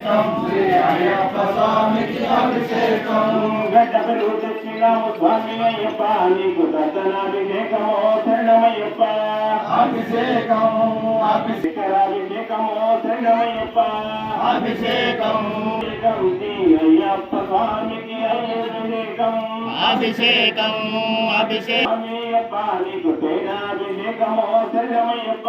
శ్రీ అయ్యప్ప స్వామికి అభిషేకం. గడ్డ పెరుగు తెచ్చినాము స్వామి అయ్యప్ప నీకు దర్శనాభిషేకము శరణమయ్యప్ప అభిషేకం అభిషేకం. శిఖరాభిషేకము శరణమయ్యప్ప అభిషేకం అభిషేకం శ్రీ అయ్యప్ప స్వామికి అభిషేకం అభిషేకం అభిషేకం స్వామి అయ్యప్ప నీకు తేనాభిషేకము శరణమయ్యప్ప.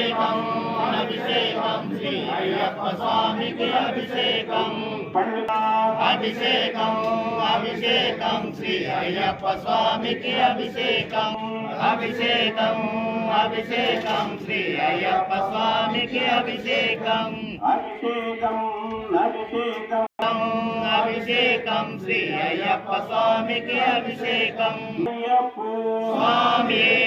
శ్రీ అయ్యప్ప స్వామికి అభిషేకం. అభిషేకం అభిషేకం. శ్రీ అయ్యప్ప స్వామికి అభిషేకం. అభిషేకం అభిషేకం. శ్రీ అయ్యప్ప స్వామికి అభిషేకం. అభిషేకం. అభిషేకం అభిషేకం. శ్రీ అయ్యప్ప. స్వామికి అభిషేకం స్వామి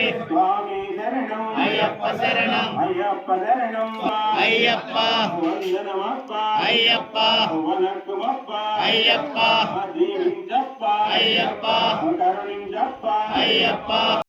சரணம். ஐயப்பா சரணம் ஐயப்பா. வந்தனமப்பா. ஐயப்பா. வணக்கமப்பா. ஐயப்பா. ஜீவிஞ்சப்பா ஐயப்பா. கருணிஞ்சப்பா ஐயப்பா.